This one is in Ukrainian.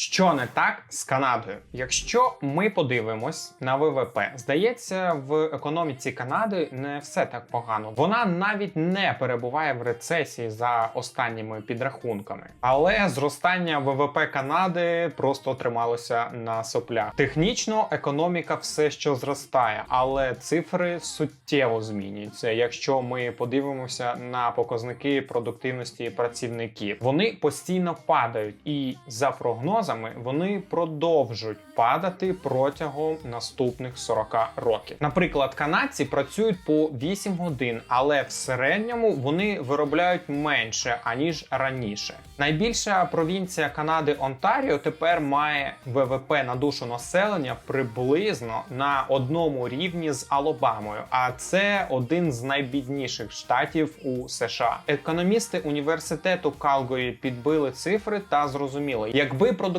Що не так з Канадою? Якщо ми подивимось на ВВП, здається, в економіці Канади не все так погано. Вона навіть не перебуває в рецесії за останніми підрахунками. Але зростання ВВП Канади просто трималося на соплях. Технічно економіка все ще зростає, але цифри суттєво змінюються. Якщо ми подивимося на показники продуктивності працівників, вони постійно падають, і за прогнозами вони продовжують падати протягом наступних 40 років. Наприклад, канадці працюють по 8 годин, але в середньому вони виробляють менше аніж раніше. Найбільша провінція Канади Онтаріо тепер має ВВП на душу населення приблизно на одному рівні з Алабамою, а це один з найбідніших штатів у США. Економісти університету Калгорі підбили цифри та зрозуміли, якби продуктивність